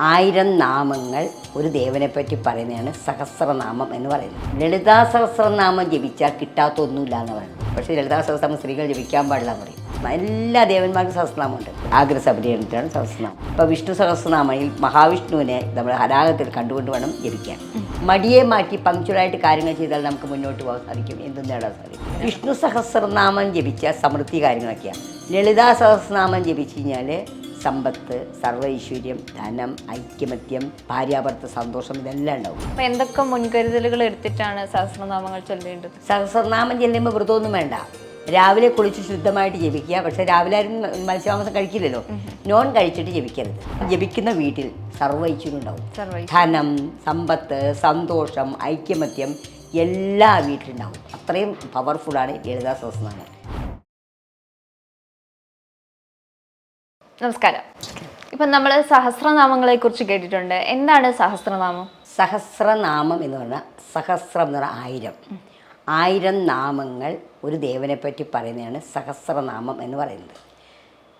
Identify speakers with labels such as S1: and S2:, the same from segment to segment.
S1: ആയിരം നാമങ്ങൾ ഒരു ദേവനെ പറ്റി പറയുന്നതാണ് സഹസ്രനാമം എന്ന് പറയുന്നത്. ലളിതാ സഹസ്രനാമം ജപിച്ചാൽ കിട്ടാത്ത ഒന്നുമില്ല എന്ന് പറയുന്നത്. പക്ഷേ ലളിതാ സഹസ്രനാമം സ്ത്രീകൾ ജപിക്കാൻ പാടില്ല എന്ന് പറയും. എല്ലാ ദേവന്മാർക്കും സഹസ്രനാമമുണ്ട് എന്നിട്ടാണ് സഹസ്രനാമം. ഇപ്പോൾ വിഷ്ണു സഹസ്രനാമയിൽ മഹാവിഷ്ണുവിനെ നമ്മൾ ഹരാഗത്തിൽ കണ്ടുകൊണ്ട് വേണം ജപിക്കാൻ. മടിയെ മാറ്റി പങ്ക്ച്വലായിട്ട് കാര്യങ്ങൾ ചെയ്താൽ നമുക്ക് മുന്നോട്ട് പോകാൻ സാധിക്കും. എന്തും നേടാൻ സാധിക്കും. വിഷ്ണു സഹസ്രനാമം ജപിച്ചാൽ സമൃദ്ധി കാര്യങ്ങളൊക്കെയാണ്. ലളിതാ സഹസ്രനാമം ജപിച്ചു കഴിഞ്ഞാൽ സമ്പത്ത് സർവൈശ്വര്യം ഐശ്വര്യം ധനം ഐക്യമത്യം ഭാര്യാഭർത്ത സന്തോഷം ഇതെല്ലാം ഉണ്ടാവും.
S2: അപ്പൊ എന്തൊക്കെ മുൻകരുതലുകൾ എടുത്തിട്ടാണ് സഹസ്രനാമങ്ങൾ ചൊല്ലേണ്ടത്?
S1: സഹസ്രനാമം ചെല്ലുമ്പോൾ വ്രതമൊന്നും വേണ്ട. രാവിലെ കുളിച്ച് ശുദ്ധമായിട്ട് ജപിക്കുക. പക്ഷെ രാവിലെ ആരും മത്സ്യമാംസം കഴിക്കില്ലല്ലോ. നോൺ കഴിച്ചിട്ട് ജപിക്കരുത്. ജപിക്കുന്ന വീട്ടിൽ സർവൈശ്വര്യം ഐശ്വര്യം ഉണ്ടാവും ധനം സമ്പത്ത് സന്തോഷം ഐക്യമത്യം എല്ലാ വീട്ടിലുണ്ടാവും അത്രയും പവർഫുള്ളാണ് ലളിതാ സഹസ്രനാമം.
S2: നമസ്കാരം. ഇപ്പൊ നമ്മൾ സഹസ്രനാമങ്ങളെ കുറിച്ച് കേട്ടിട്ടുണ്ട്. എന്താണ് സഹസ്രനാമം?
S1: സഹസ്രനാമം എന്ന് പറഞ്ഞാൽ സഹസ്രം എന്ന് പറഞ്ഞാൽ ആയിരം. ആയിരം നാമങ്ങൾ ഒരു ദേവനെ പറ്റി പറയുന്നതാണ് സഹസ്രനാമം എന്ന് പറയുന്നത്.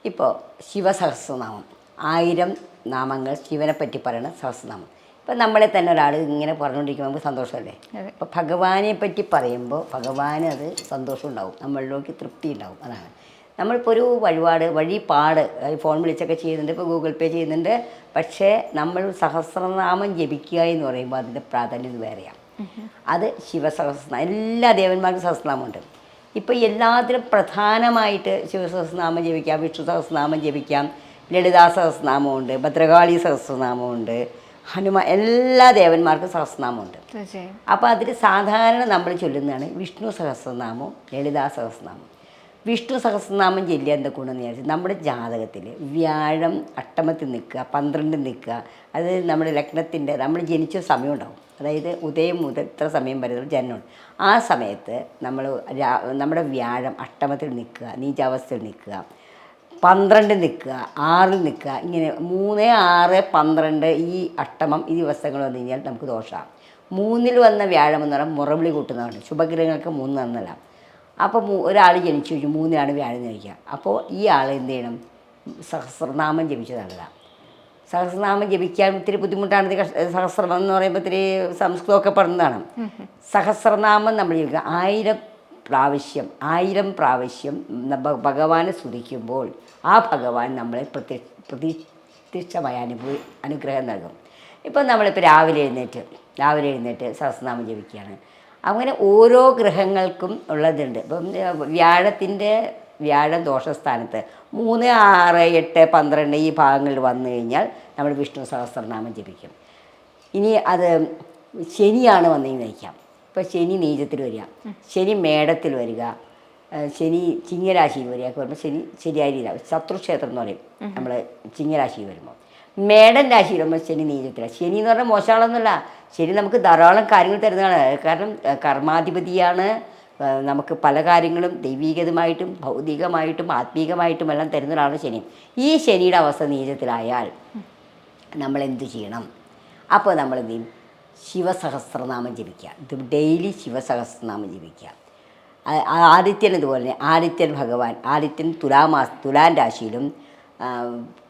S1: ഇപ്പോൾ ശിവസഹസ്രനാമം. ആയിരം നാമങ്ങൾ ശിവനെ പറ്റി പറയുന്ന സഹസ്രനാമം. ഇപ്പം നമ്മളെ തന്നെ ഒരാൾ ഇങ്ങനെ പറഞ്ഞുകൊണ്ടിരിക്കുമ്പോൾ നമുക്ക് സന്തോഷമല്ലേ? അപ്പോൾ ഭഗവാനെ പറ്റി പറയുമ്പോൾ ഭഗവാന് അത് സന്തോഷം ഉണ്ടാവും നമ്മളിലേക്ക് തൃപ്തി ഉണ്ടാവും. അതാണ്. നമ്മളിപ്പോൾ ഒരു വഴിപാട് വഴിപാട് ഫോൺ വിളിച്ചൊക്കെ ചെയ്യുന്നുണ്ട് ഇപ്പോൾ ഗൂഗിൾ പേ ചെയ്യുന്നുണ്ട്. പക്ഷേ നമ്മൾ സഹസ്രനാമം ജപിക്കുക എന്ന് പറയുമ്പോൾ അതിന്റെ പ്രാധാന്യം വേറെയാണ് അത് ശിവസഹസ്രനാമം എല്ലാ ദേവന്മാർക്കും സഹസ്രനാമമുണ്ട്. ഇപ്പോൾ എല്ലാത്തിലും പ്രധാനമായിട്ട് ശിവസഹസ്രനാമം ജപിക്കാം വിഷ്ണു സഹസ്രനാമം ജപിക്കാം ലളിതാ സഹസ്രനാമമുണ്ട് ഭദ്രകാളി സഹസ്രനാമമുണ്ട് ഹനുമാൻ എല്ലാ ദേവന്മാർക്കും സഹസ്രനാമമുണ്ട്. അപ്പോൾ അതിൽ സാധാരണ നമ്മൾ ചൊല്ലുന്നതാണ് വിഷ്ണു സഹസ്രനാമം ലളിതാ സഹസ്രനാമം വിഷ്ണു സഹസ്രനാമം ചൊല്ലിയ എന്താ ഗുണമെന്ന് വിചാരിച്ചു നമ്മുടെ ജാതകത്തിൽ വ്യാഴം അട്ടമത്തിൽ നിൽക്കുക പന്ത്രണ്ടിൽ നിൽക്കുക അത് നമ്മുടെ ലഗ്നത്തിന്റെ നമ്മൾ ജനിച്ച സമയം ഉണ്ടാവും. അതായത് ഉദയം മുതൽ ഇത്ര സമയം വരെ ജനനം ആ സമയത്ത് നമ്മൾ നമ്മുടെ വ്യാഴം അട്ടമത്തിൽ നിൽക്കുക നീചാവസ്ഥയിൽ നിൽക്കുക പന്ത്രണ്ട് നിൽക്കുക ആറിൽ നിൽക്കുക ഇങ്ങനെ മൂന്ന് ആറ് പന്ത്രണ്ട് ഈ അട്ടമം ഈ ദിവസങ്ങൾ വന്നു കഴിഞ്ഞാൽ നമുക്ക് ദോഷമാണ്. മൂന്നിൽ വന്ന വ്യാഴം എന്ന് പറഞ്ഞാൽ മുറവിളി കൂട്ടുന്നതാണ്. ശുഭഗ്രഹങ്ങൾക്ക് മൂന്ന് നന്നല്ല അപ്പോൾ ഒരാൾ ജനിച്ചു കഴിഞ്ഞു മൂന്നാണ് വ്യാഴം ജനിക്കുക അപ്പോൾ ഈ ആൾ എന്ത് ചെയ്യണം? സഹസ്രനാമം ജപിച്ചു നല്ലതാണ് സഹസ്രനാമം ജപിക്കാൻ ഇത്തിരി ബുദ്ധിമുട്ടാണ് സഹസ്രം എന്ന് പറയുമ്പോൾ ഇത്തിരി സംസ്കൃതമൊക്കെ പറഞ്ഞതാണ് സഹസ്രനാമം നമ്മൾ ജപിക്കുക. ആയിരം പ്രാവശ്യം ആയിരം പ്രാവശ്യം ഭഗവാനെ സ്തുതിക്കുമ്പോൾ ആ ഭഗവാൻ നമ്മളെ പ്രതി പ്രതിഷ്ഠമായ അനുഭവ അനുഗ്രഹം നൽകും. ഇപ്പം നമ്മളിപ്പോൾ രാവിലെ എഴുന്നേറ്റ് രാവിലെ എഴുന്നേറ്റ് സഹസ്രനാമം ജപിക്കുകയാണ്. അങ്ങനെ ഓരോ ഗ്രഹങ്ങൾക്കും ഉള്ളതുണ്ട്. ഇപ്പം വ്യാഴത്തിന്റെ വ്യാഴം ദോഷസ്ഥാനത്ത് മൂന്ന് ആറ് എട്ട് പന്ത്രണ്ട് ഈ ഭാഗങ്ങളിൽ വന്നു കഴിഞ്ഞാൽ നമ്മൾ വിഷ്ണു സഹസ്രനാമം ജപിക്കും. ഇനി അത് ശനിയാണ് വന്നെങ്കിൽ നയിക്കാം. ഇപ്പോൾ ശനി നീചത്തിൽ വരിക ശനി മേടത്തിൽ വരിക ശനി ചിങ്ങരാശിയിൽ വരിക വരുമ്പോൾ ശനി ശരിയായ രീതിയിലാണ് ശത്രുക്ഷേത്രം എന്ന് പറയും. നമ്മൾ ചിങ്ങരാശിയിൽ വരുമ്പോൾ. മേടൻ രാശിയിൽ നമ്മൾ ശനി നീചത്തിലാണ് ശനി എന്ന് പറഞ്ഞാൽ മോശമാണെന്നല്ല. ശനി നമുക്ക് ധാരാളം കാര്യങ്ങൾ തരുന്നതാണ്. കാരണം കർമാധിപതിയാണ്. നമുക്ക് പല കാര്യങ്ങളും ദൈവീകതമായിട്ടും ഭൗതികമായിട്ടും ആത്മീകമായിട്ടും എല്ലാം തരുന്നതാണ് ശനി. ഈ ശനിയുടെ അവസ്ഥ നീചത്തിലായാൽ നമ്മൾ എന്തു ചെയ്യണം? അപ്പോൾ നമ്മൾ എന്ത് ചെയ്യും? ശിവസഹസ്രനാമം ജപിക്കുക. ഇത് ഡെയിലി ശിവസഹസ്രനാമം ജപിക്കുക. ആദിത്യൻ ഇതുപോലെ ആദിത്യൻ ഭഗവാൻ ആദിത്യൻ തുലാമാസ തുലാൻ രാശിയിലും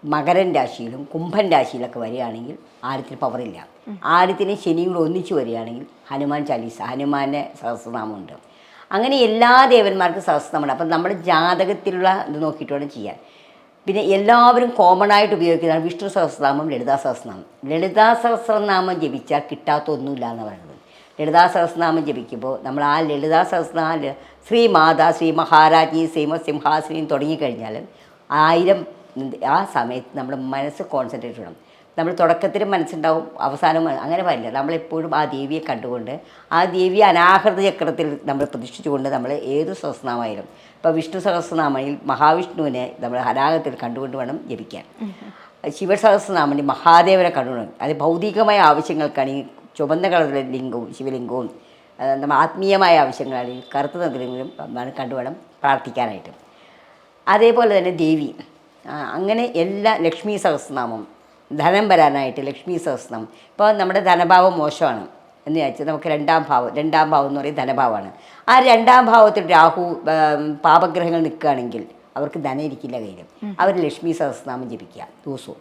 S1: മകരൻ രാശിയിലും കുംഭൻ രാശിയിലൊക്കെ വരികയാണെങ്കിൽ ആരത്തിന് പവറില്ല ആദിത്യന് ശനിയും കൂടെ ഒന്നിച്ച് വരികയാണെങ്കിൽ ഹനുമാൻ ചാലീസ ഹനുമാന്റെ സഹസ്രനാമമുണ്ട്. അങ്ങനെ എല്ലാ ദേവന്മാർക്കും സഹസ്രനാമമുണ്ട്. അപ്പം നമ്മുടെ ജാതകത്തിലുള്ള ഇത് നോക്കിയിട്ട് വേണം ചെയ്യാൻ. പിന്നെ എല്ലാവരും കോമൺ ആയിട്ട് ഉപയോഗിക്കുന്നതാണ് വിഷ്ണു സഹസ്രനാമം ലളിതാ സഹസ്രനാമം. ലളിതാ സഹസ്രനാമം ജപിച്ചാൽ കിട്ടാത്ത ഒന്നുമില്ല എന്ന് പറയുന്നത്. ലളിതാ സഹസ്രനാമം ജപിക്കുമ്പോൾ നമ്മൾ ആ ലളിതാ സഹസ്രനാമ ശ്രീ മാതാ ശ്രീ മഹാരാജി ശ്രീമ സിംഹാസിനിയും തുടങ്ങിക്കഴിഞ്ഞാൽ ആയിരം ആ സമയത്ത് നമ്മൾ മനസ്സ് കോൺസെൻട്രേറ്റ് ചെയ്യണം. നമ്മൾ തുടക്കത്തിൽ മനസ്സുണ്ടാവും അവസാനം അങ്ങനെ പാടില്ല നമ്മളെപ്പോഴും ആ ദേവിയെ കണ്ടുകൊണ്ട് ആ ദേവിയെ അനാഹൃത ചക്രത്തിൽ നമ്മൾ പ്രതിഷ്ഠിച്ചുകൊണ്ട് നമ്മൾ ഏത് സഹസ്രനാമായാലും ഇപ്പോൾ വിഷ്ണു സഹസ്രനാമയിൽ മഹാവിഷ്ണുവിനെ നമ്മൾ അനാഹത്തിൽ കണ്ടുകൊണ്ട് വേണം ജപിക്കാൻ. ശിവ ശിവസഹസ്രനാമത്തിൽ മഹാദേവനെ കണ്ടുകൊണ്ട് അത് ഭൗതികമായ ആവശ്യങ്ങൾക്കാണ് ഈ ചുവന്ന കളറിലെ ലിംഗവും ശിവലിംഗവും നമ്മൾ ആത്മീയമായ ആവശ്യങ്ങളാണെങ്കിൽ കറുത്ത നഗരങ്ങളും കണ്ടുവേണം പ്രാർത്ഥിക്കാനായിട്ട്. അതേപോലെ തന്നെ ദേവി. അങ്ങനെ എല്ലാ ലക്ഷ്മി സഹസ്രനാമം ധനം വരാനായിട്ട് ലക്ഷ്മി സഹസ്രനാമം. ഇപ്പോൾ നമ്മുടെ ധനഭാവം മോശമാണ് എന്ന് വെച്ചാൽ നമുക്ക് രണ്ടാം ഭാവം രണ്ടാം ഭാവം എന്ന് പറയുന്നത് ധനഭാവമാണ്. ആ രണ്ടാം ഭാവത്തിൽ രാഹു പാപഗ്രഹങ്ങൾ നിൽക്കുകയാണെങ്കിൽ അവർക്ക് ധനം ഇരിക്കില്ല കയ്യിൽ അവർ ലക്ഷ്മി സഹസ്രനാമം ജപിക്കുക ദിവസവും.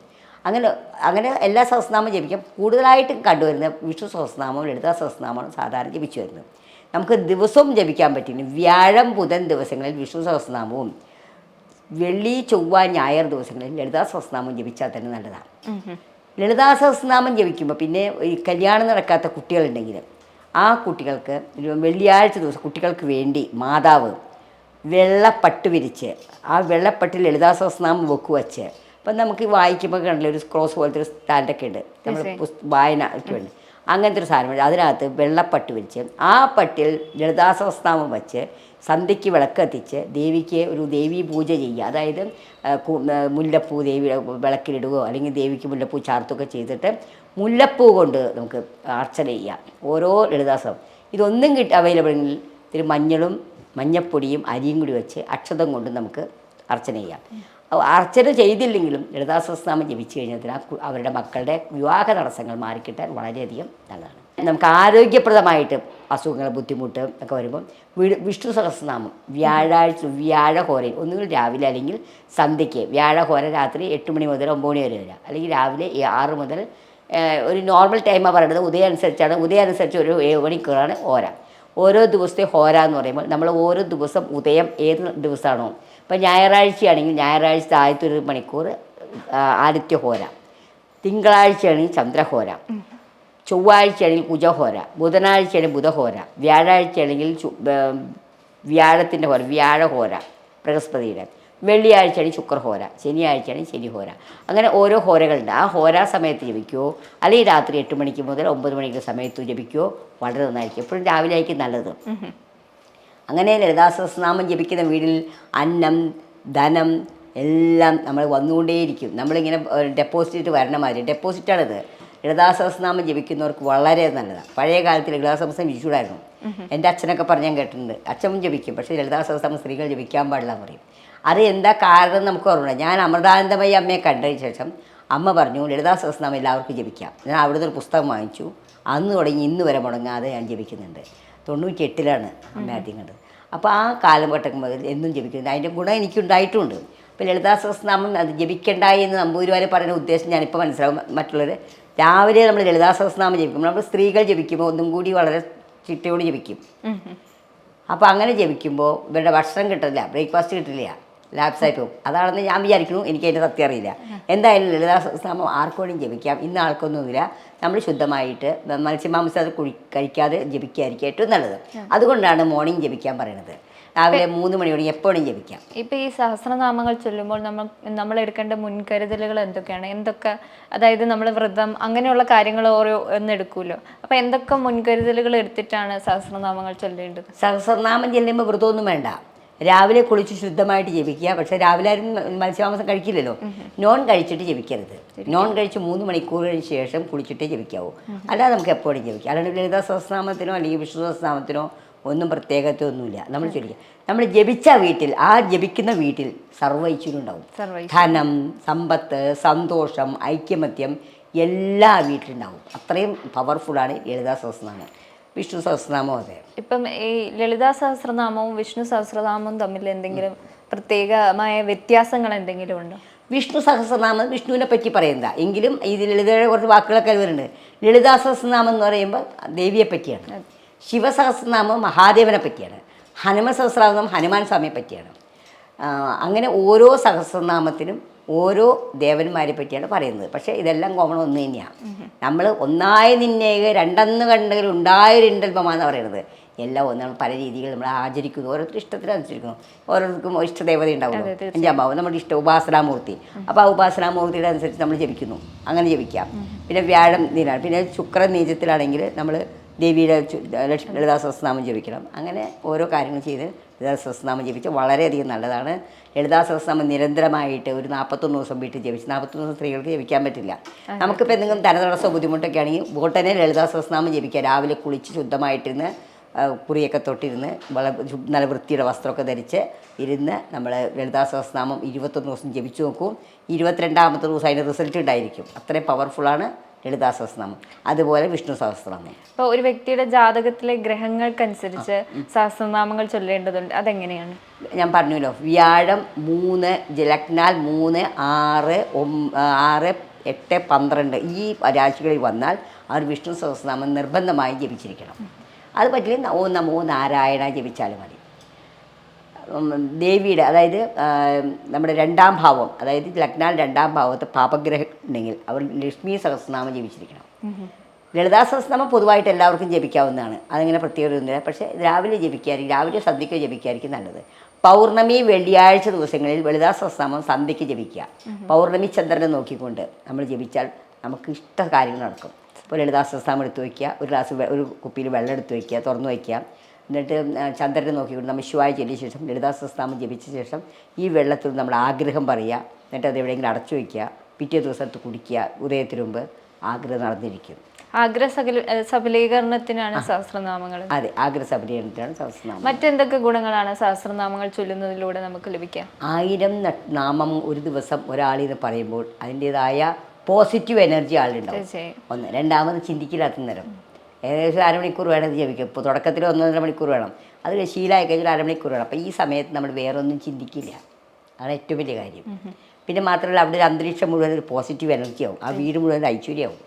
S1: അങ്ങനെ അങ്ങനെ എല്ലാ സഹസ്രനാമം ജപിക്കാം. കൂടുതലായിട്ടും കണ്ടുവരുന്ന വിഷ്ണു സഹസ്രനാമം ലളിതാ സഹസ്രനാമമാണ് സാധാരണ ജപിച്ചു വരുന്നത്. നമുക്ക് ദിവസവും ജപിക്കാൻ പറ്റില്ല. വ്യാഴം ബുധൻ ദിവസങ്ങളിൽ വിഷ്ണു സഹസ്രനാമവും വെള്ളി ചൊവ്വ ഞായർ ദിവസങ്ങളിൽ ലളിതാ സഹസ്രനാമം ജപിച്ചാൽ തന്നെ നല്ലതാണ്. ലളിതാ സഹസ്രനാമം ജപിക്കുമ്പോൾ പിന്നെ ഈ കല്യാണം നടക്കാത്ത കുട്ടികളുണ്ടെങ്കിൽ ആ കുട്ടികൾക്ക് വെള്ളിയാഴ്ച ദിവസം കുട്ടികൾക്ക് വേണ്ടി മാതാവ് വെള്ളപ്പട്ട് വിരിച്ച് ആ വെള്ളപ്പട്ടിൽ ലളിതാ സഹസ്രനാമം വെക്കു വച്ച് അപ്പം നമുക്ക് വായിക്കുമ്പോൾ കണ്ടില്ല ഒരു ക്രോസ് പോലത്തെ ഒരു സ്റ്റാൻഡൊക്കെ ഉണ്ട്. നമ്മൾ വായന വേണ്ടി അങ്ങനത്തെ ഒരു സാധനം അതിനകത്ത് വെള്ളപ്പട്ട് വിരിച്ച് ആ പട്ടിൽ ലളിതാസഹസ്നാമം വെച്ച് സന്ധ്യയ്ക്ക് വിളക്ക് കത്തിച്ച് ദേവിക്ക് ഒരു ദേവി പൂജ ചെയ്യുക. അതായത് മുല്ലപ്പൂ ദേവി വിളക്കിലിടുകയോ അല്ലെങ്കിൽ ദേവിക്ക് മുല്ലപ്പൂ ചാർത്തുകയോ ചെയ്തിട്ട് മുല്ലപ്പൂ കൊണ്ട് നമുക്ക് അർച്ചന ചെയ്യാം. ഓരോ ലളിതാസനം ഇതൊന്നും കിട്ടി അവൈലബിൾ എങ്കിൽ ഇത്തിരി മഞ്ഞളും മഞ്ഞപ്പൊടിയും അരിയും കൂടി വെച്ച് അക്ഷതം കൊണ്ട് നമുക്ക് അർച്ചന ചെയ്യാം. അർച്ചന ചെയ്തില്ലെങ്കിലും ലളിതാ സഹസ്രനാമം ജപിച്ചു കഴിഞ്ഞാൽ അവരുടെ മക്കളുടെ വിവാഹ തടസ്സങ്ങൾ മാറിക്കിട്ടാൻ വളരെയധികം നല്ലതാണ്. നമുക്ക് ആരോഗ്യപ്രദമായിട്ട് അസുഖങ്ങൾ ബുദ്ധിമുട്ട് ഒക്കെ വരുമ്പം വി- വിഷ്ണു സഹസ്രനാമം വ്യാഴാഴ്ച വ്യാഴഹോരയിൽ ഒന്നുകിൽ രാവിലെ അല്ലെങ്കിൽ സന്ധ്യയ്ക്ക്. വ്യാഴഹോര രാത്രി എട്ട് മണി മുതൽ ഒമ്പത് മണി വരെ വരാം അല്ലെങ്കിൽ രാവിലെ ആറ് മുതൽ ഒരു നോർമൽ ടൈമാണ് പറയുന്നത്. ഉദയം അനുസരിച്ചാണ് ഉദയം അനുസരിച്ച് ഒരു ഏഴ് മണിക്കൂറാണ് ഹോര ഓരോ ദിവസത്തെ ഹോര എന്ന് പറയുമ്പോൾ നമ്മൾ ഓരോ ദിവസം ഉദയം ഏത് ദിവസമാണോ. ഇപ്പം ഞായറാഴ്ചയാണെങ്കിൽ ഞായറാഴ്ച ആദ്യത്തെ ഒരു മണിക്കൂർ ആദിത്യ ഹോര. തിങ്കളാഴ്ചയാണെങ്കിൽ ചന്ദ്രഹോര ചൊവ്വാഴ്ചയാണെങ്കിൽ കുജഹോര ബുധനാഴ്ചയാണെങ്കിൽ ബുധഹോര വ്യാഴാഴ്ചയാണെങ്കിൽ വ്യാഴത്തിന്റെ ഹോര വ്യാഴഹോര ബൃഹസ്പതിയുടെ. വെള്ളിയാഴ്ചയാണെങ്കിൽ ശുക്രഹോര ശനിയാഴ്ചയാണ് ശനിഹോര അങ്ങനെ ഓരോ ഹോരകളുണ്ട്. ആ ഹോരാ സമയത്ത് ജപിക്കുമോ അല്ലെങ്കിൽ രാത്രി എട്ട് മണിക്ക് മുതൽ ഒമ്പത് മണിക്ക് സമയത്ത് ജപിക്കുമോ വളരെ നന്നായിരിക്കും. എപ്പോഴും രാവിലെ ആയിരിക്കും നല്ലത് അങ്ങനെ ലളിതാസഹസ്രനാമം ജപിക്കുന്ന വീടിൽ അന്നം ധനം എല്ലാം നമ്മൾ വന്നുകൊണ്ടേയിരിക്കും. നമ്മളിങ്ങനെ ഡെപ്പോസിറ്റ് വരണ മാതിരി. ഡെപ്പോസിറ്റാണിത് ലളിതാസഹസ്രനാമം ജപിക്കുന്നവർക്ക് വളരെ നല്ലതാണ് പഴയ കാലത്ത് ലളിതാസഹസ്രം വിഷുടായിരുന്നു എന്റെ അച്ഛനൊക്കെ പറഞ്ഞ് ഞാൻ കേട്ടിട്ടുണ്ട്. അച്ഛനും ജപിക്കും. പക്ഷേ ലളിതാസഹസ്രം സ്ത്രീകൾ ജപിക്കാൻ പാടില്ല എന്ന് പറയും. അത് എന്താ കാരണം നമുക്ക് ഓർമ്മ ഞാൻ അമൃതാനന്ദമയി അമ്മയെ കണ്ടതിന് ശേഷം അമ്മ പറഞ്ഞു ലളിതാ സഹസ്രനാമം എല്ലാവർക്കും ജപിക്കാം. ഞാൻ അവിടുന്ന് ഒരു പുസ്തകം വാങ്ങിച്ചു. അന്ന് തുടങ്ങി ഇന്ന് വരെ മുടങ്ങാതെ ഞാൻ ജപിക്കുന്നുണ്ട്. തൊണ്ണൂറ്റി എട്ടിലാണ് അമ്മ ആദ്യം കണ്ടത്. അപ്പോൾ ആ കാലഘട്ടം മുതൽ എന്നും ജപിക്കുന്നുണ്ട്. അതിന്റെ ഗുണം എനിക്കുണ്ടായിട്ടുണ്ട്. ഇപ്പോൾ ലളിതാ സഹസ്രനാമം അത് ജപിക്കണ്ടായി എന്ന് നമ്പൂരുവാരെ പറയുന്ന ഉദ്ദേശം ഞാനിപ്പോൾ മനസ്സിലാവും. മറ്റുള്ളവർ രാവിലെ നമ്മൾ ലളിതാ സഹസ്രനാമം ജപിക്കുമ്പോൾ നമ്മൾ സ്ത്രീകൾ ജപിക്കുമ്പോൾ ഒന്നും കൂടി വളരെ ചിട്ടയോട് ജപിക്കും. അപ്പോൾ അങ്ങനെ ജപിക്കുമ്പോൾ ഇവരുടെ ഭക്ഷണം കിട്ടില്ല ബ്രേക്ക്ഫാസ്റ്റ് കിട്ടില്ല ലാപ്സായി പോകും അതാണെന്ന് ഞാൻ വിചാരിക്കുന്നു. എനിക്ക് അതിന്റെ സത്യം അറിയില്ല. എന്തായാലും ലളിതാ സഹസ്രനാമം ആർക്കോടും ജപിക്കാം. ഇന്ന ആൾക്കൊന്നുമില്ല നമ്മൾ ശുദ്ധമായിട്ട് മത്സ്യമാംസം അത് കുഴി കഴിക്കാതെ ജപിക്കായിരിക്കും ഏറ്റവും നല്ലത്. അതുകൊണ്ടാണ് മോർണിംഗ് ജപിക്കാൻ പറയുന്നത്. രാവിലെ മൂന്ന് മണിയോടെ എപ്പോഴും ജപിക്കാം.
S2: ഇപ്പൊ ഈ സഹസ്രനാമങ്ങൾ ചൊല്ലുമ്പോൾ നമ്മൾ നമ്മൾ എടുക്കേണ്ട മുൻകരുതലുകൾ എന്തൊക്കെയാണ്? എന്തൊക്കെ അതായത് നമ്മൾ വ്രതം അങ്ങനെയുള്ള കാര്യങ്ങൾ ഓരോ എന്നെടുക്കുമല്ലോ അപ്പൊ എന്തൊക്കെ മുൻകരുതലുകൾ എടുത്തിട്ടാണ് സഹസ്രനാമങ്ങൾ ചൊല്ലേണ്ടത്?
S1: സഹസ്രനാമം ചൊല്ലുമ്പോൾ വ്രതമൊന്നും വേണ്ട. രാവിലെ കുളിച്ച് ശുദ്ധമായിട്ട് ജപിക്കുക. പക്ഷെ രാവിലെ ആരും മത്സ്യമാംസം കഴിക്കില്ലല്ലോ. നോൺ കഴിച്ചിട്ട് ജപിക്കരുത്. നോൺ കഴിച്ച് മൂന്ന് മണിക്കൂറിന് ശേഷം കുളിച്ചിട്ടേ ജപിക്കാവൂ. അല്ലാതെ നമുക്ക് എപ്പോഴും ജപിക്കാം. അല്ലാണ്ട് ലളിതാ സഹസ്രനാമത്തിനോ അല്ലെങ്കിൽ വിഷ്ണു സഹസ്രനാമത്തിനോ ഒന്നും പ്രത്യേകത ഒന്നുമില്ല. നമ്മൾ ചൊല്ലിക്കുക നമ്മൾ ജപിച്ച വീട്ടിൽ ആ ജപിക്കുന്ന വീട്ടിൽ
S2: സർവ
S1: ധനം സമ്പത്ത് സന്തോഷം ഐക്യമത്യം എല്ലാ വീട്ടിലുണ്ടാവും. അത്രയും പവർഫുള്ളാണ് ലളിതാ സഹസ്രനാമം. വിഷ്ണു സഹസ്രനാമവും അതെ.
S2: ഇപ്പം ഈ ലളിതാ സഹസ്രനാമവും വിഷ്ണു സഹസ്രനാമവും തമ്മിൽ എന്തെങ്കിലും പ്രത്യേകമായ വ്യത്യാസങ്ങൾ എന്തെങ്കിലും ഉണ്ടോ?
S1: വിഷ്ണു സഹസ്രനാമം വിഷ്ണുവിനെ പറ്റി പറയുന്നതാ. എങ്കിലും ഇത് ലളിതയുടെ കുറച്ച് വാക്കുകളൊക്കെ വരുന്നുണ്ട്. ലളിതാ സഹസ്രനാമം എന്ന് പറയുമ്പോൾ ദേവിയെ പറ്റിയാണ്. ശിവസഹസ്രനാമം മഹാദേവനെ പറ്റിയാണ്. ഹനുമ സഹസ്രനാമം ഹനുമാൻ സ്വാമിയെ പറ്റിയാണ്. അങ്ങനെ ഓരോ സഹസ്രനാമത്തിനും ഓരോ ദേവന്മാരെ പറ്റിയാണ് പറയുന്നത്. പക്ഷേ ഇതെല്ലാം കോമൺ ഒന്ന് തന്നെയാണ് നമ്മൾ ഒന്നായി നിന്നേക രണ്ടെന്ന് കണ്ടെങ്കിൽ ഉണ്ടായൊരിണ്ടൽപ്പമാന്ന് പറയുന്നത് എല്ലാം ഒന്നാണ് പല രീതികൾ നമ്മൾ ആചരിക്കുന്നു. ഓരോരുത്തർ ഇഷ്ടത്തിനനുസരിക്കുന്നു. ഓരോരുത്തർക്കും ഇഷ്ടദേവത ഉണ്ടാവുന്നു എന്റെ അമ്മാവ് നമ്മുടെ ഇഷ്ട ഉപാസനാമൂർത്തി. അപ്പോൾ ആ ഉപാസനാമൂർത്തിയുടെ അനുസരിച്ച് നമ്മൾ ജപിക്കുന്നു. അങ്ങനെ ജപിക്കാം. പിന്നെ വ്യാഴം നീനാണ് പിന്നെ ശുക്ര നീചത്തിലാണെങ്കിൽ നമ്മൾ ദേവിയുടെ ലക്ഷ്മി ലളിതാ സഹസ്രനാമം ജപിക്കണം. അങ്ങനെ ഓരോ കാര്യങ്ങൾ ചെയ്ത് സഹസ്രനാമം ജപിച്ച് വളരെയധികം നല്ലതാണ്. ലളിതാ സഹസ്രനാമം നിരന്തരമായിട്ട് ഒരു നാൽപ്പത്തൊന്ന് ദിവസം വീട്ടിൽ ജപിച്ച് നാൽപ്പത്തൊന്ന് ദിവസം സ്ത്രീകൾക്ക് ജപിക്കാൻ പറ്റില്ല. നമുക്കിപ്പോൾ എന്തെങ്കിലും തനതടസ്സോ ബുദ്ധിമുട്ടൊക്കെ ആണെങ്കിൽ ഉടനെ ലളിതാ സഹസ്രനാമം ജപിക്കുക. രാവിലെ കുളിച്ച് ശുദ്ധമായിട്ടിരുന്ന് കുറിയൊക്കെ തൊട്ടിരുന്ന് വളരെ നല്ല വൃത്തിയുടെ വസ്ത്രമൊക്കെ ധരിച്ച് ഇരുന്ന് നമ്മൾ ലളിതാ സഹസ്രനാമം ഇരുപത്തൊന്ന് ദിവസം ജപിച്ചു നോക്കും. ഇരുപത്തിരണ്ടാമത്തെ ദിവസം അതിന്റെ റിസൾട്ട് ഉണ്ടായിരിക്കും. അത്രയും പവർഫുള്ളാണ്. ലളിതാ സഹസ്രനാമം. അതുപോലെ വിഷ്ണു സഹസ്രനാമം.
S2: ഇപ്പോൾ ഒരു വ്യക്തിയുടെ ജാതകത്തിലെ ഗ്രഹങ്ങൾക്കനുസരിച്ച് സഹസ്രനാമങ്ങൾ ചൊല്ലേണ്ടതുണ്ട്. അതെങ്ങനെയാണ്?
S1: ഞാൻ പറഞ്ഞല്ലോ വ്യാഴം മൂന്ന് ജലക്നാൽ മൂന്ന് ആറ് ഒം ആറ് എട്ട് പന്ത്രണ്ട് ഈ രാശികളിൽ വന്നാൽ അവർ വിഷ്ണു സഹസ്രനാമം നിർബന്ധമായി ജപിച്ചിരിക്കണം. അത് പറ്റില്ല ഓ നമോ നാരായണ ജപിച്ചാലും മതി. ദേവിയുടെ അതായത് നമ്മുടെ രണ്ടാം ഭാവം അതായത് ലഗ്നാൽ രണ്ടാം ഭാവത്ത് പാപഗ്രഹം ഉണ്ടെങ്കിൽ അവർ ലക്ഷ്മി സഹസ്രനാമം ജപിച്ചിരിക്കണം. ലളിതാ സഹസ്രനാമം പൊതുവായിട്ട് എല്ലാവർക്കും ജപിക്കാവുന്നതാണ്. അതങ്ങനെ പ്രത്യേകത ഒന്നുമില്ല പക്ഷേ രാവിലെ ജപിക്കായിരിക്കും രാവിലെ സന്ധ്യയ്ക്ക് ജപിക്കായിരിക്കും നല്ലത്. പൗർണമി വെള്ളിയാഴ്ച ദിവസങ്ങളിൽ ലളിതാ സഹസ്രനാമം സന്ധ്യയ്ക്ക് ജപിക്കുക. പൗർണമി ചന്ദ്രനെ നോക്കിക്കൊണ്ട് നമ്മൾ ജപിച്ചാൽ നമുക്ക് ഇഷ്ട കാര്യങ്ങൾ നടക്കും. ഇപ്പോൾ ലളിതാ സഹസ്രനാമം എടുത്ത് വയ്ക്കുക ഒരു ഗ്ലാസ് ഒരു കുപ്പിയിൽ വെള്ളം എടുത്ത് വയ്ക്കുക തുറന്നു വയ്ക്കുക. എന്നിട്ട് ചന്ദ്രനെ നോക്കിക്കൊണ്ട് നമ്മൾ ശിവായ ചൊല്ലിയ ശേഷം ലളിതാ സഹസ്രനാമം ജപിച്ച ശേഷം ഈ വെള്ളത്തിൽ നമ്മൾ ആഗ്രഹം പറയുക എന്നിട്ട് അത് എവിടെയെങ്കിലും അടച്ചു വയ്ക്കുക പിറ്റേ ദിവസത്ത് കുടിക്കുക ഉദയത്തിന് മുമ്പ് ആഗ്രഹം നടന്നിരിക്കും.
S2: ആഗ്രഹ സകല സബലീകരണത്തിനാണ് സഹസ്രനാമങ്ങൾ.
S1: അതെ ആഗ്രഹ സഫലീകരണത്തിനാണ് സഹസ്രനാമം
S2: മറ്റെന്തൊക്കെ ഗുണങ്ങളാണ് സഹസ്രനാമങ്ങൾ ചൊല്ലുന്നതിലൂടെ നമുക്ക് ലഭിക്കുക?
S1: ആയിരം നാമം ഒരു ദിവസം ഒരാളിന്ന് പറയുമ്പോൾ അതിന്റെതായ പോസിറ്റീവ് എനർജി ആളുണ്ടാവും. ഒന്ന് രണ്ടാമത് ചിന്തിക്കില്ലാത്ത നേരം. ഏകദേശം അരമണിക്കൂർ വേണം ഇത് ജപിക്കും ഇപ്പോൾ തുടക്കത്തിൽ ഒന്നൊന്നര മണിക്കൂർ വേണം. അത് ശീലമായി കഴിഞ്ഞാൽ അരമണിക്കൂർ വേണം. അപ്പോൾ ഈ സമയത്ത് നമ്മൾ വേറെ ഒന്നും ചിന്തിക്കില്ല. അതാണ് ഏറ്റവും വലിയ കാര്യം. പിന്നെ മാത്രമല്ല അവിടെ ഒരു അന്തരീക്ഷം മുഴുവൻ ഒരു പോസിറ്റീവ് എനർജി ആവും. ആ വീട് മുഴുവൻ ഐശ്വര്യമാവും.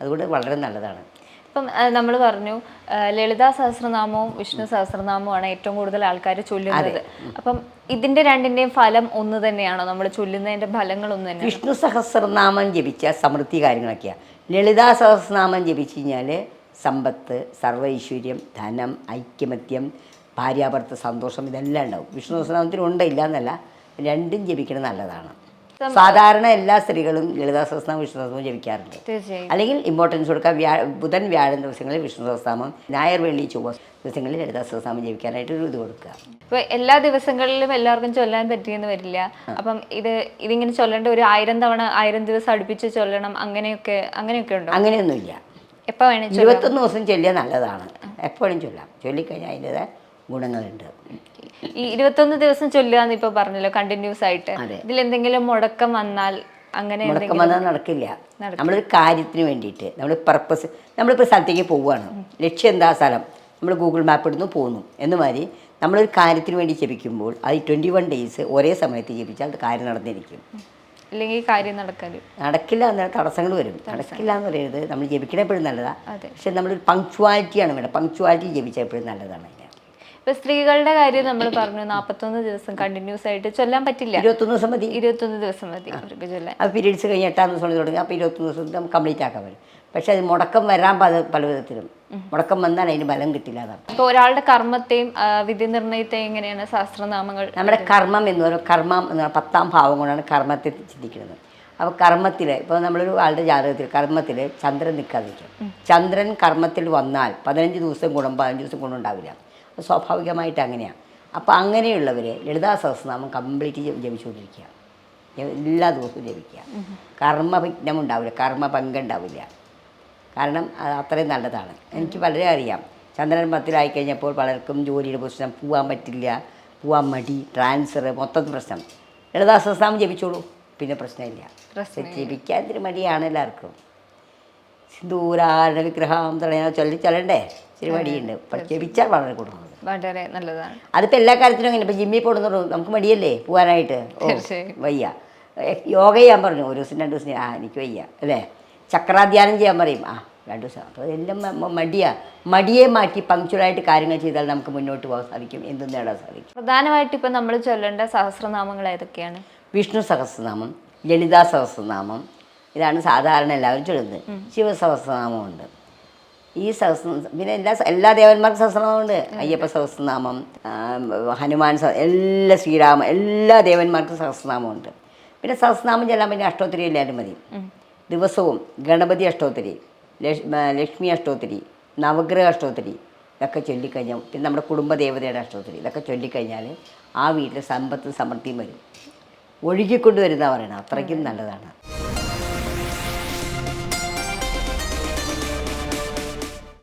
S1: അതുകൊണ്ട് വളരെ നല്ലതാണ്.
S2: ഇപ്പം നമ്മൾ പറഞ്ഞു ലളിതാ സഹസ്രനാമവും വിഷ്ണു സഹസ്രനാമവുമാണ് ഏറ്റവും കൂടുതൽ ആൾക്കാർ ചൊല്ലുന്നത്. അപ്പം ഇതിന്റെ രണ്ടിന്റെയും ഫലം ഒന്ന് തന്നെയാണോ? നമ്മൾ ചൊല്ലുന്നതിന്റെ ഫലങ്ങൾ ഒന്ന് തന്നെ
S1: വിഷ്ണു സഹസ്രനാമം ജപിച്ച സമൃദ്ധി കാര്യങ്ങളൊക്കെയാണ് ലളിതാ സഹസ്രനാമം ജപിച്ചു കഴിഞ്ഞാൽ സമ്പത്ത് സർവൈശ്വര്യം ധനം ഐക്യമത്യം ഭാര്യാഭർത്ത സന്തോഷം ഇതെല്ലാം ഉണ്ടാവും. വിഷ്ണു സഹസ്രനാമത്തിന് ഉണ്ട് ഇല്ല എന്നല്ല രണ്ടും ജപിക്കുന്നത് നല്ലതാണ്. സാധാരണ എല്ലാ സ്ത്രീകളും ലളിതാ സഹസ്രനാമം വിഷ്ണു സഹസ്രനാമം ജപിക്കാറുണ്ട്. അല്ലെങ്കിൽ ഇമ്പോർട്ടൻസ് കൊടുക്കാൻ വ്യാ ബുധൻ വ്യാഴം ദിവസങ്ങളിൽ വിഷ്ണു സഹസ്രനാമം ഞായർ വെള്ളി ചൊവ്വ ദിവസങ്ങളിൽ ലളിതാ സഹസ്രനാമം ജപിക്കാനായിട്ട് ഒരു ഇത് കൊടുക്കുക.
S2: ഇപ്പൊ എല്ലാ ദിവസങ്ങളിലും എല്ലാവർക്കും ചൊല്ലാൻ പറ്റിയെന്ന് വരില്ല. അപ്പം ഇത് ഇതിങ്ങനെ ചൊല്ലേണ്ട ഒരു ആയിരം തവണ ആയിരം ദിവസം അടുപ്പിച്ച് ചൊല്ലണം അങ്ങനെയൊക്കെ അങ്ങനെയൊക്കെ ഉണ്ടോ?
S1: അങ്ങനെയൊന്നുമില്ല.
S2: എപ്പോ വേണമെങ്കിൽ
S1: ഇരുപത്തൊന്ന് ദിവസം ചൊല്ലിയാൽ നല്ലതാണ്. എപ്പോഴും ചൊല്ലാം. ചൊല്ലിക്കഴിഞ്ഞാൽ അതിന്റെതായ ഗുണങ്ങളുണ്ട്.
S2: ഈ ഇരുപത്തൊന്ന് ദിവസം ചൊല്ലുക എന്ന് ഇപ്പൊ പറഞ്ഞല്ലോ കണ്ടിന്യൂസ് ആയിട്ട്. ഇതിൽ എന്തെങ്കിലും മുടക്കം വന്നാൽ അങ്ങനെ
S1: മുടക്കം വന്നാൽ നടക്കില്ല. നമ്മളൊരു കാര്യത്തിന് വേണ്ടിയിട്ട് നമ്മൾ പർപ്പസ് നമ്മളിപ്പോൾ സ്ഥലത്തേക്ക് പോവുകയാണ് ലക്ഷ്യം എന്താ സ്ഥലം? നമ്മൾ ഗൂഗിൾ മാപ്പ് ഇടുന്നു പോകുന്നു എന്ന് മാതിരി നമ്മളൊരു കാര്യത്തിന് വേണ്ടി ജപിക്കുമ്പോൾ അത് ട്വന്റി വൺ ഡേയ്സ് ഒരേ സമയത്ത് ജപിച്ചാൽ അത് കാര്യം നടന്നിരിക്കും.
S2: ഇല്ലെങ്കിൽ കാര്യം നടക്കാനും
S1: നടക്കില്ല എന്ന തടസ്സങ്ങൾ വരും. നടക്കില്ല എന്ന് പറയുന്നത് നമ്മൾ ജപിക്കണ എപ്പോഴും നല്ലതാണ്
S2: നമ്മൾ
S1: പക്ഷെ നമ്മളൊരു പങ്ക്ച്വാലിറ്റിയാണ് വേണ്ടത്. പങ്ക്ച്വാലിറ്റി ജപിച്ചപ്പോഴും നല്ലതാണ്.
S2: ഇപ്പൊ സ്ത്രീകളുടെ കാര്യം നമ്മൾ പറഞ്ഞു. നാപ്പത്തൊന്ന് ദിവസം കണ്ടിന്യൂസ് ആയിട്ട് ചൊല്ലാൻ പറ്റില്ല.
S1: ഇരുപത്തൊന്ന് ദിവസം മതി.
S2: ഇരുപത്തൊന്ന് ദിവസം മതി അവർക്ക് ചൊല്ലാൻ.
S1: അത് പീരീഡ്സ് കഴിഞ്ഞ് എട്ടാം ദിവസം തുടങ്ങി. അപ്പോൾ ഇരുപത്തൊന്ന് ദിവസം നമുക്ക് കംപ്ലീറ്റ് ആക്കാൻ പറ്റും. പക്ഷെ അത് മുടക്കം വരാൻ പല പല വിധത്തിലും മുടക്കം വന്നാൽ അതിന് ബലം കിട്ടില്ല
S2: ഇപ്പൊ ഒരാളുടെ കർമ്മത്തെയും വിധി നിർണയത്തെയും എങ്ങനെയാണ് ശാസ്ത്രനാമങ്ങൾ
S1: നമ്മുടെ കർമ്മം എന്ന് പറയുന്നത് കർമ്മം എന്ന് പറയുന്ന പത്താം ഭാവം കൊണ്ടാണ് കർമ്മത്തെ ചിന്തിക്കുന്നത്. അപ്പോൾ കർമ്മത്തിൽ ഇപ്പോൾ നമ്മളൊരു ആളുടെ ജാതകത്തിൽ കർമ്മത്തിൽ ചന്ദ്രൻ നിൽക്കാതിരിക്കും ചന്ദ്രൻ കർമ്മത്തിൽ വന്നാൽ പതിനഞ്ച് ദിവസം ഗുണം പതിനഞ്ച് ദിവസം ഗുണം ഉണ്ടാവില്ല. അത് സ്വാഭാവികമായിട്ട് അങ്ങനെയാണ്. അപ്പോൾ അങ്ങനെയുള്ളവർ ലളിതാ സഹസ്രനാമം കംപ്ലീറ്റ് ജപിച്ചുകൊണ്ടിരിക്കുക എല്ലാ ദിവസവും ജപിക്കുക. കർമ്മവിഘ്നം ഉണ്ടാവില്ല കർമ്മഭംഗം ഉണ്ടാവില്ല. കാരണം അത് അത്രയും നല്ലതാണ്. എനിക്ക് വളരെ അറിയാം. ചന്ദ്രൻ പത്തിലായി കഴിഞ്ഞപ്പോൾ പലർക്കും ജോലിയുടെ പ്രശ്നം പോകാൻ പറ്റില്ല പോകാൻ മടി ട്രാൻസ്ഫർ മൊത്തത്തിൽ പ്രശ്നം. ലളിതാ ജപിച്ചോളൂ. പിന്നെ പ്രശ്നമില്ല. ജപിക്കാൻ ഇത്തിരി മടിയാണ് എല്ലാവർക്കും. സിന്ദൂരാരണ വിഗ്രഹം തുടങ്ങിയ ചൊല്ലി ചൊല്ലണ്ടേ? ഇച്ചിരി മടിയുണ്ട്. ജപിച്ചാൽ വളരെ കൊടുക്കും
S2: വളരെ നല്ലതാണ്.
S1: അതിപ്പോൾ എല്ലാ കാര്യത്തിനും അങ്ങനെ. ഇപ്പോൾ ജിമ്മിൽ പോകുന്നുള്ളൂ നമുക്ക് മടിയല്ലേ പോകാനായിട്ട് ഓ. വയ്യ. യോഗ ചെയ്യാൻ പറഞ്ഞു. ഒരു ദിവസം രണ്ട് ദിവസം ആ എനിക്ക് വയ്യ. അല്ലേ? ചക്രാധ്യാനം ചെയ്യാൻ പറയും. ആ രണ്ടു ദിവസം. അപ്പോൾ എല്ലാം മടിയാ. മടിയെ മാറ്റി പങ്ക്ച്വലായിട്ട് കാര്യങ്ങൾ ചെയ്താൽ നമുക്ക് മുന്നോട്ട് പോകാൻ സാധിക്കും. എന്തും നേടാൻ സാധിക്കും.
S2: പ്രധാനമായിട്ട് ഇപ്പം നമ്മൾ ചൊല്ലേണ്ട സഹസ്രനാമങ്ങൾ ഏതൊക്കെയാണ്?
S1: വിഷ്ണു സഹസ്രനാമം ലളിതാ സഹസ്രനാമം ഇതാണ് സാധാരണ എല്ലാവരും ചൊല്ലുന്നത്. ശിവസഹസ്രനാമമുണ്ട് ഈ സഹസ്ര പിന്നെ എല്ലാ എല്ലാ ദേവന്മാർക്കും സഹസ്രനാമമുണ്ട് അയ്യപ്പ സഹസ്രനാമം ഹനുമാൻ സഹ എല്ലാ ശ്രീരാമ എല്ലാ ദേവന്മാർക്കും സഹസ്രനാമമുണ്ട് പിന്നെ സഹസ്രനാമം ചെല്ലാൻ പിന്നെ അഷ്ടോത്തരി എല്ലാവരും മതി. ദിവസവും ഗണപതി അഷ്ടോത്തരി ലക്ഷ്മി അഷ്ടോത്തരി നവഗ്രഹ അഷ്ടോത്തരി ഇതൊക്കെ ചൊല്ലിക്കഴിഞ്ഞാൽ പിന്നെ നമ്മുടെ കുടുംബദേവതയുടെ അഷ്ടോത്തരി ഇതൊക്കെ ചൊല്ലിക്കഴിഞ്ഞാൽ ആ വീട്ടിൽ സമ്പത്തും സമൃദ്ധിയും വരും. ഒഴുകിക്കൊണ്ടുവരുന്ന പറയണം അത്രയ്ക്കും നല്ലതാണ്.